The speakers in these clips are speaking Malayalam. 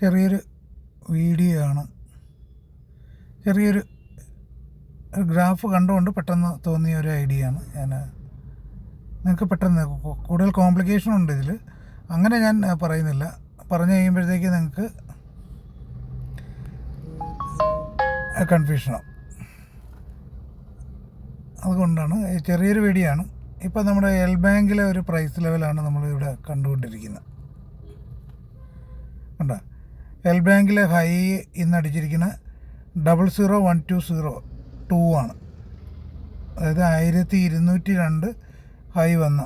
ചെറിയൊരു വീഡിയോ ആണ് ചെറിയൊരു ഗ്രാഫ് കണ്ടുകൊണ്ട് പെട്ടെന്ന് തോന്നിയ ഒരു ഐഡിയ ആണ് ഞാൻ നിങ്ങൾക്ക് പെട്ടെന്ന് കൂടുതൽ കോംപ്ലിക്കേഷൻ ഉണ്ട് ഇതിൽ അങ്ങനെ ഞാൻ പറയുന്നില്ല. പറഞ്ഞു കഴിയുമ്പോഴത്തേക്ക് നിങ്ങൾക്ക് കൺഫ്യൂഷനോ അതുകൊണ്ടാണ് ചെറിയൊരു വീഡിയോ ആണ് ഇപ്പോൾ നമ്മുടെ എൽ ബാങ്കിലെ ഒരു പ്രൈസ് ലെവലാണ് നമ്മളിവിടെ കണ്ടുകൊണ്ടിരിക്കുന്നത്. കണ്ടോ? എൽ ബാങ്കിലെ ഹൈ ഇന്ന് അടിച്ചിരിക്കുന്നത് double zero one two zero two ആണ്. അതായത് ആയിരത്തി ഇരുന്നൂറ്റി രണ്ട് ഹൈ വന്ന.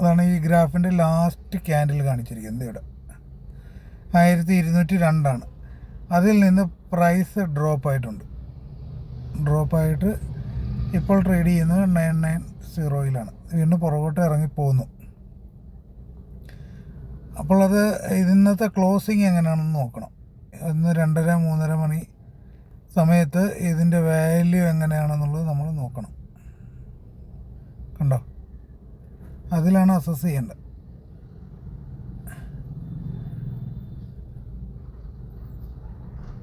അതാണ് ഈ ഗ്രാഫിന്റെ ലാസ്റ്റ് ക്യാൻഡിൽ കാണിച്ചിരിക്കുന്നത് ഇവിടെ. ആയിരത്തി ഇരുന്നൂറ്റി രണ്ടാണ്. അതിൽ നിന്ന് പ്രൈസ് ഡ്രോപ്പ് ആയിട്ടുണ്ട് ഡ്രോപ്പായിട്ട് ഇപ്പോൾ ട്രേഡ് ചെയ്യുന്നത് നയൻ നയൻ സീറോയിലാണ്. വീണ്ടും പുറകോട്ട് ഇറങ്ങിപ്പോകുന്നു അപ്പോൾ അത് ഇന്നത്തെ ക്ലോസിങ് എങ്ങനെയാണെന്ന് നോക്കണം. ഇന്ന് രണ്ടര മൂന്നര മണി സമയത്ത് ഇതിന്റെ വാല്യൂ എങ്ങനെയാണെന്നുള്ളത് നമ്മൾ നോക്കണം. കണ്ടോ? അതിലാണ് അസസ് ചെയ്യേണ്ടത്.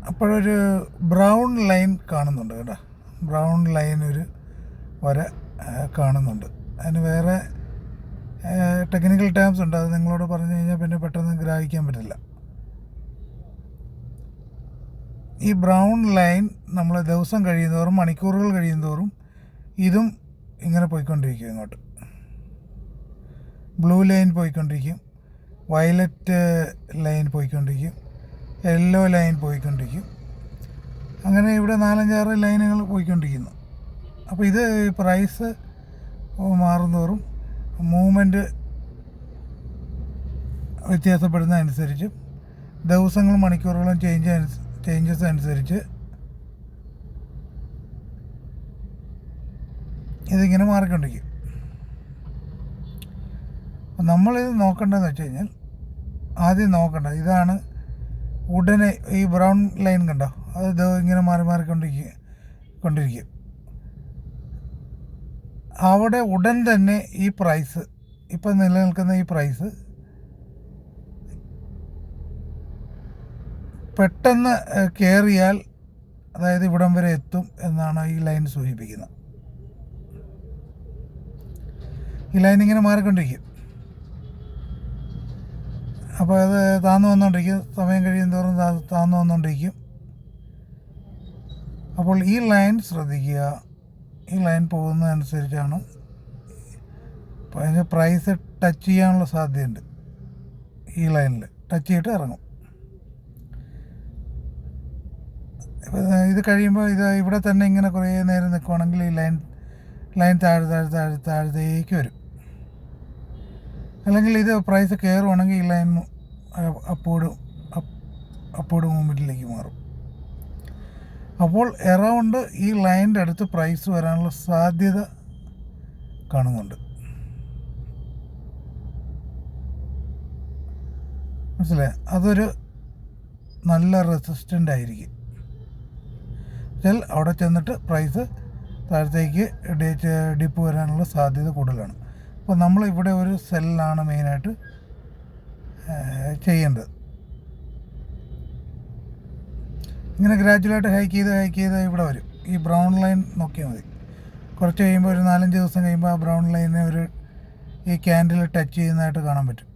അപ്പോഴൊരു ബ്രൗൺ ലൈൻ കാണുന്നുണ്ട് കേട്ടോ. ബ്രൗൺ ലൈൻ ഒരു വര കാണുന്നുണ്ട്. അതിന് വേറെ ടെക്നിക്കൽ ടേംസ് ഉണ്ട്. അത് നിങ്ങളോട് പറഞ്ഞു കഴിഞ്ഞാൽ പിന്നെ പെട്ടെന്ന് ഗ്രാഹിക്കാൻ പറ്റില്ല. ഈ ബ്രൗൺ ലൈൻ നമ്മൾ ദിവസം കഴിയുന്നതോറും മണിക്കൂറുകൾ കഴിയുന്നതോറും ഇതും ഇങ്ങനെ പോയിക്കൊണ്ടിരിക്കും ഇങ്ങോട്ട്. ബ്ലൂ ലൈൻ പോയിക്കൊണ്ടിരിക്കും. വയലറ്റ് ലൈൻ പോയിക്കൊണ്ടിരിക്കും. യെല്ലോ ലൈൻ പോയിക്കൊണ്ടിരിക്കും. അങ്ങനെ ഇവിടെ നാലഞ്ചാറ് ലൈനുകൾ പോയിക്കൊണ്ടിരിക്കുന്നു. അപ്പോൾ ഇത് പ്രൈസ് മാറുന്തോറും മൂവ്മെന്റ് വ്യത്യാസപ്പെടുന്ന അനുസരിച്ച് ദിവസങ്ങളും മണിക്കൂറുകളും ചേഞ്ച് ചേഞ്ചസ് അനുസരിച്ച് ഇതിങ്ങനെ മാറിക്കൊണ്ടിരിക്കും. നമ്മളിത് നോക്കേണ്ടതെന്ന് വെച്ച് കഴിഞ്ഞാൽ ആദ്യം നോക്കണ്ട ഇതാണ് ഉടനെ ഈ ബ്രൗൺ ലൈൻ കണ്ടോ? അത് ഇങ്ങനെ മാറി മാറിക്കൊണ്ടിരിക്കുക കൊണ്ടിരിക്കും. അവിടെ ഉടൻ തന്നെ ഈ പ്രൈസ് ഇപ്പം നിലനിൽക്കുന്ന ഈ പ്രൈസ് പെട്ടെന്ന് കയറിയാൽ അതായത് ഇവിടം വരെ എത്തും എന്നാണ് ഈ ലൈൻ സൂചിപ്പിക്കുന്നത്. ഈ ലൈൻ ഇങ്ങനെ മാറിക്കൊണ്ടിരിക്കും. അപ്പോൾ അത് താന്നു വന്നുകൊണ്ടിരിക്കും സമയം കഴിയുന്തോറും താ- താന്നു വന്നുകൊണ്ടിരിക്കും അപ്പോൾ ഈ ലൈൻ ശ്രദ്ധിക്കുക. ഈ ലൈൻ പോകുന്നതനുസരിച്ചാണ്. അതിന് പ്രൈസ് ടച്ച് ചെയ്യാനുള്ള സാധ്യതയുണ്ട്. ഈ ലൈനിൽ ടച്ച് ചെയ്തിട്ട് ഇറങ്ങും. ഇത് കഴിയുമ്പോൾ ഇത് ഇവിടെ തന്നെ ഇങ്ങനെ കുറേ നേരം നിൽക്കുവാണെങ്കിൽ ഈ ലൈൻ ലൈൻ താഴെ താഴെ താഴെ താഴത്തേക്ക് വരും. അല്ലെങ്കിൽ ഇത് പ്രൈസ് കയറുവാണെങ്കിൽ ഈ ലൈൻ അപ്പോഴും അപ്പോഴും മൂവ്മെന്റിലേക്ക് മാറും. അപ്പോൾ എറൗണ്ട് ഈ ലൈന്റെ അടുത്ത് പ്രൈസ് വരാനുള്ള സാധ്യത കാണുന്നുണ്ട്. മനസ്സിലായി? അതൊരു നല്ല റെസിസ്റ്റന്റ് ആയിരിക്കും. വെച്ചാൽ അവിടെ ചെന്നിട്ട് പ്രൈസ് താഴത്തേക്ക് ഡിപ്പ് വരാനുള്ള സാധ്യത കൂടുതലാണ്. അപ്പോൾ നമ്മളിവിടെ ഒരു സെല്ലാണ് മെയിനായിട്ട് ചെയ്യേണ്ടത്. ഇങ്ങനെ ഗ്രാജുവലായിട്ട് ഹൈക്ക് ചെയ്ത് ഹൈക്ക് ചെയ്ത് ഇവിടെ വരും. ഈ ബ്രൗൺ ലൈൻ നോക്കിയാൽ മതി. കുറച്ച് കഴിയുമ്പോൾ ഒരു നാലഞ്ച് ദിവസം കഴിയുമ്പോൾ ആ ബ്രൗൺ ലൈനെ ഒരു ഈ ക്യാൻഡിൽ ടച്ച് ചെയ്യുന്നതായിട്ട് കാണാൻ പറ്റും.